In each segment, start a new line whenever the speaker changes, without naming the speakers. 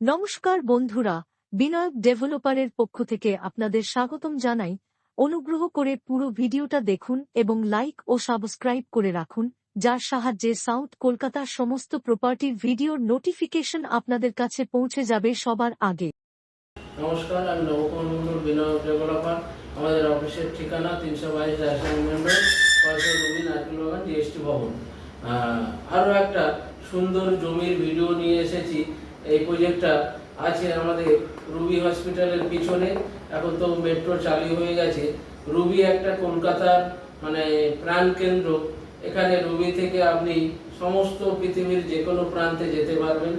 নমস্কার বন্ধুরা বিনায়ক ডেভেলপারের পক্ষ থেকে আপনাদের স্বাগতম জানাই অনুগ্রহ করে পুরো ভিডিওটা দেখুন এবং লাইক ও সাবস্ক্রাইব করে রাখুন, যার সাহায্যে সাউথ কলকাতার সমস্ত প্রপার্টির ভিডিওর নোটিফিকেশন আপনাদের কাছে পৌঁছে যাবে সবার আগে।
নমস্কার, আমি নবকুমার বিনয় ডেভেলপার আমাদের অফিসের ঠিকানা তিনশো বাইশ জিএসটি ভবন। আরও একটা সুন্দর জমির ভিডিও নিয়ে এসেছি। এই প্রজেক্টটা আছে আমাদের রুবি হসপিটালের পিছনে। এখন তো মেট্রো চালু হয়ে গেছে। রুবি একটা কলকাতার মানে প্রাণ কেন্দ্র। এখানে রুবি থেকে আপনি সমস্ত পৃথিবীর যে কোনো প্রান্তে যেতে পারবেন।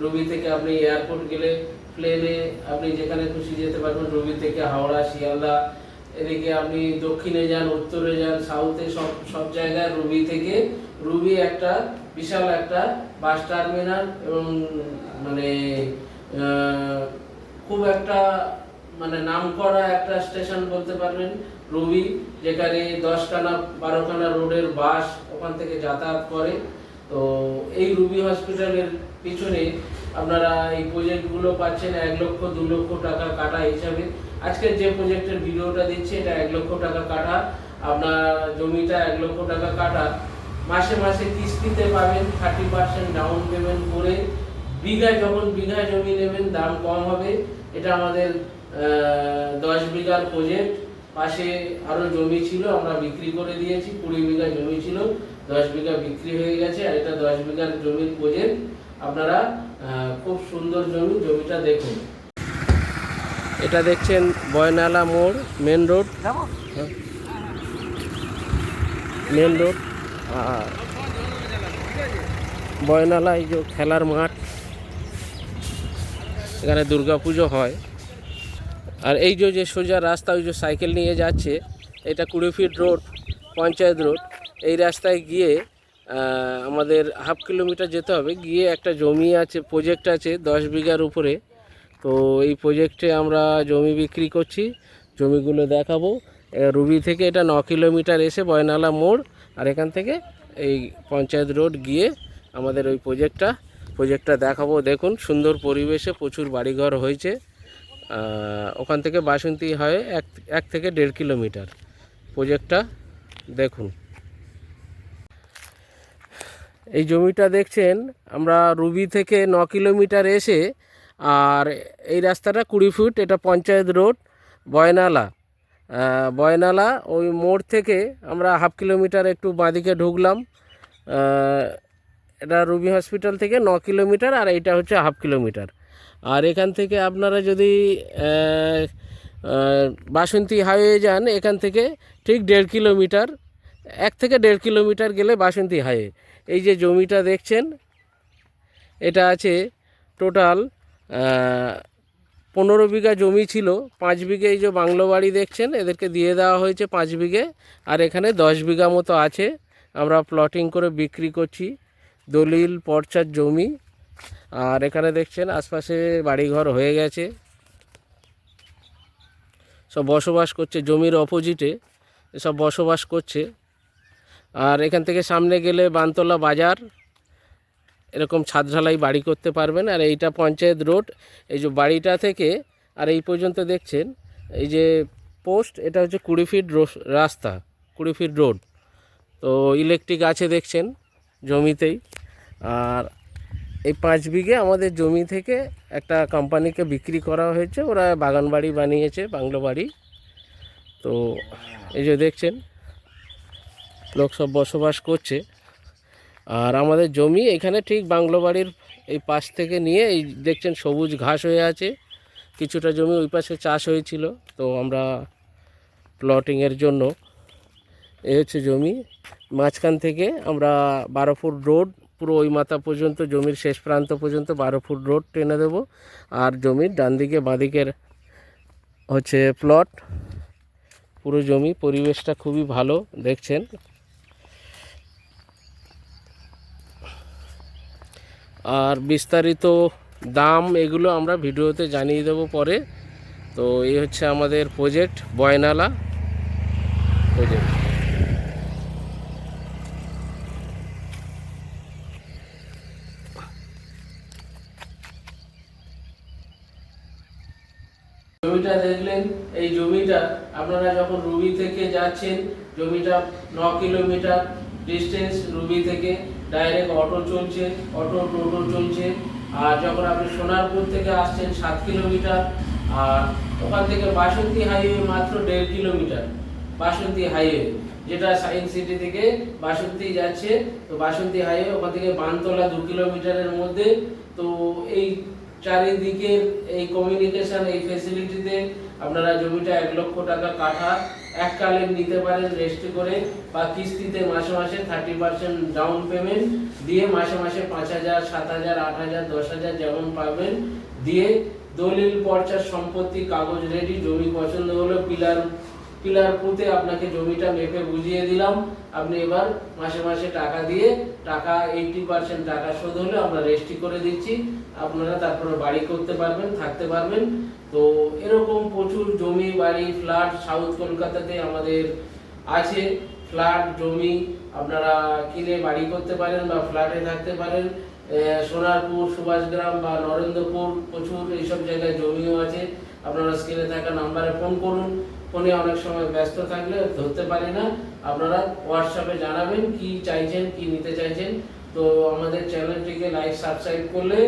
রুবি থেকে আপনি এয়ারপোর্ট গেলে প্লেনে আপনি যেখানে খুশি যেতে পারবেন। রুবি থেকে হাওড়া, শিয়ালদা, এদিকে আপনি দক্ষিণে যান, উত্তরে যান সাউথে সব সব জায়গায় রুবি থেকে। রুবি একটা বিশাল একটা বাস টার্মিনাল এবং মানে খুব একটা মানে নামকরা একটা স্টেশন বলতে পারবেন, রুবি, যেখানে দশখানা, বারোখানা রোডের বাস ওখান থেকে যাতায়াত করে। তো এই রুবি হসপিটালের পিছনে আপনারা এই প্রজেক্টগুলো পাচ্ছেন এক লক্ষ, দু লক্ষ টাকা কাটা হিসাবে। আজকের যে প্রজেক্টের ভিডিওটা দিচ্ছে, এটা এক লক্ষ টাকা কাটা। আপনার জমিটা এক লক্ষ টাকা কাটা। মাসে মাসে কিস্তিতে পাবেন থার্টি পার্সেন্ট ডাউন পেমেন্ট করে। বিঘা যখন বিঘা জমি নেবেন দাম কম হবে। এটা আমাদের দশ বিঘার প্রজেক্ট পাশে আরও জমি ছিল আমরা বিক্রি করে দিয়েছি কুড়ি বিঘা জমি ছিল দশ বিঘা বিক্রি হয়ে গেছে আর এটা দশ বিঘার জমির প্রজেক্ট আপনারা খুব সুন্দর জমি জমিটা দেখুন।
এটা দেখছেন বয়নালা মোড় মেন রোড মেন রোড আর বয়নালা এই যে খেলার মাঠ। এখানে দুর্গাপুজো হয়। আর এই যে যে সোজা রাস্তা, ওই যে সাইকেল নিয়ে যাচ্ছে, এটা কুড়ি ফিট রোড, পঞ্চায়েত রোড। এই রাস্তায় গিয়ে আমাদের হাফ কিলোমিটার যেতে হবে। গিয়ে একটা জমি আছে প্রজেক্ট আছে দশ বিঘার উপরে। তো এই প্রজেক্টে আমরা জমি বিক্রি করছি। জমিগুলো দেখাবো। রুবি থেকে এটা ন কিলোমিটার এসে বয়নালা মোড়। আর এখান থেকে এই পঞ্চায়েত রোড গিয়ে আমাদের ওই প্রজেক্টটা প্রজেক্টটা দেখাবো। দেখুন, সুন্দর পরিবেশে প্রচুর বাড়িঘর হয়েছে। ওখান থেকে বাসন্তী হয় এক এক থেকে দেড় কিলোমিটার। প্রজেক্টটা দেখুন। এই জমিটা দেখছেন, আমরা রুবি থেকে ন কিলোমিটার এসে, আর এই রাস্তাটা কুড়ি ফুট, এটা পঞ্চায়েত রোড, বয়নালা। বয়নালা ওই মোড় থেকে আমরা হাফ কিলোমিটার একটু বাঁদিকে ঢুকলাম। এটা রুবি হসপিটাল থেকে ন কিলোমিটার আর এইটা হচ্ছে হাফ কিলোমিটার। আর এখান থেকে আপনারা যদি বাসন্তী হাইওয়ে যান, এখান থেকে ঠিক দেড় কিলোমিটার, এক থেকে দেড় কিলোমিটার গেলে বাসন্তী হাইওয়ে। এই যে জমিটা দেখছেন, এটা আছে টোটাল পনেরো বিঘা জমি ছিল। পাঁচ বিঘে এই যে বাংলো বাড়ি দেখছেন, এদেরকে দিয়ে দেওয়া হয়েছে পাঁচ বিঘে। আর এখানে দশ বিঘা মতো আছে। আমরা প্লটিং করে বিক্রি করছি। দলিল, পর্চার, জমি। আর এখানে দেখছেন আশপাশে বাড়িঘর হয়ে গেছে। সব বসবাস করছে, জমির অপোজিটে সব বসবাস করছে। আর এখান থেকে সামনে গেলে বানতলা বাজার। এরকম ছাদ ঢালাই বাড়ি করতে পারবেন। আর এইটা পঞ্চায়েত রোড। এই যে বাড়িটা থেকে, আর এই পর্যন্ত দেখছেন, এই যে পোস্ট, এটা হচ্ছে কুড়ি ফিট রোস- রাস্তা, কুড়ি ফিট রোড। তো ইলেকট্রিক আছে দেখছেন জমিতেই। আর এই পাঁচ বিঘে আমাদের জমি থেকে একটা কোম্পানিকে বিক্রি করা হয়েছে। ওরা বাগান বাড়ি বানিয়েছে, বাংলো বাড়ি। তো এই যে দেখছেন, লোক সব বসবাস করছে। আর আমাদের জমি এখানে ঠিক বাংলো বাড়ির এই পাশ থেকে নিয়ে এই দেখছেন সবুজ ঘাস হয়ে আছে। কিছুটা জমি ওই পাশে চাষ হয়েছিল, তো আমরা প্লটিংয়ের জন্য এ হচ্ছে জমি। মাঝখান থেকে আমরা বারো ফুট রোড পুরো ওই মাথা পর্যন্ত, জমির শেষ প্রান্ত পর্যন্ত বারো ফুট রোড টেনে দেব। আর জমির ডান দিকে বাঁদিকের হচ্ছে প্লট পুরো জমি, পরিবেশটা খুবই ভালো, দেখছেন?
আর বিস্তারিত দাম এগুলো আমরা ভিডিওতে জানিয়ে দেব পরে। তো এই হচ্ছে আমাদের প্রজেক্ট বয়নালা।
জমিটা দেখলেন, এই জমিটা আপনারা যখন রুবি থেকে যাচ্ছেন, জমিটা ন কিলোমিটার ডিস্টেন্স রুবি থেকে ডাইরেক্ট অটো চলছে অটো টোটো চলছে, আর যখন আপনি সোনারপুর থেকে আসছেন সাত কিলোমিটার, আর ওখান থেকে বাসন্তী হাইওয়ে মাত্র দেড় কিলোমিটার, বাসন্তী হাইওয়ে যেটা সায়েন্স সিটি থেকে বাসন্তী যাচ্ছে, তো বাসন্তী হাইওয়ে ওখান থেকে বানতলা দু কিলোমিটারের মধ্যে, তো এই চারিদিকে এই কমিউনিকেশন এই ফেসিলিটিতে আপনারা জমিটা এক লক্ষ টাকা কাঠা এককালীন নিতে পারেন রেজিস্ট্রি করে বা কিস্তিতে মাসে মাসে থার্টি পার্সেন্ট ডাউন পেমেন্ট দিয়ে মাসে মাসে পাঁচ হাজার, সাত হাজার, আট হাজার, দশ হাজার যেমন পাবেন, দিয়ে দলিল পর্চার সম্পত্তি, কাগজ রেডি জমি পছন্দ হলো পিলার পিলার পুঁতে আপনাকে জমিটা মেপে বুঝিয়ে দিলাম। আপনি এবার মাসে মাসে টাকা দিয়ে টাকা এইটি পার্সেন্ট টাকা শোধ হলে আমরা রেজিস্ট্রি করে দিচ্ছি। আপনারা তারপরে বাড়ি করতে পারবেন, থাকতে পারবেন। তো এরকম প্রচুর জমি, বাড়ি ফ্ল্যাট সাউথ কলকাতাতে আমাদের আছে। ফ্ল্যাট জমি আপনারা কিনে বাড়ি করতে পারেন বা ফ্ল্যাটে থাকতে পারেন। সোনারপুর, সুভাষগ্রাম বা নরেন্দ্রপুর প্রচুর এইসব জায়গায় জমিও আছে। আপনারা স্ক্রিনে থাকা নাম্বারে ফোন করুন। ফোনে অনেক সময় ব্যস্ত থাকলে ধরতে পারি না। আপনারা হোয়াটসঅ্যাপে জানাবেন কি চাইছেন, কি নিতে চাইছেন। তো আমাদের চ্যানেলটিকে লাইক সাবস্ক্রাইব করলে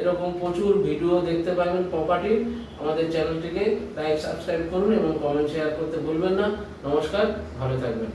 এরকম প্রচুর ভিডিও দেখতে পাবেন প্রপার্টি আমাদের চ্যানেলটিকে লাইক সাবস্ক্রাইব করুন এবং কমেন্ট শেয়ার করতে ভুলবেন না। নমস্কার, ভালো থাকবেন।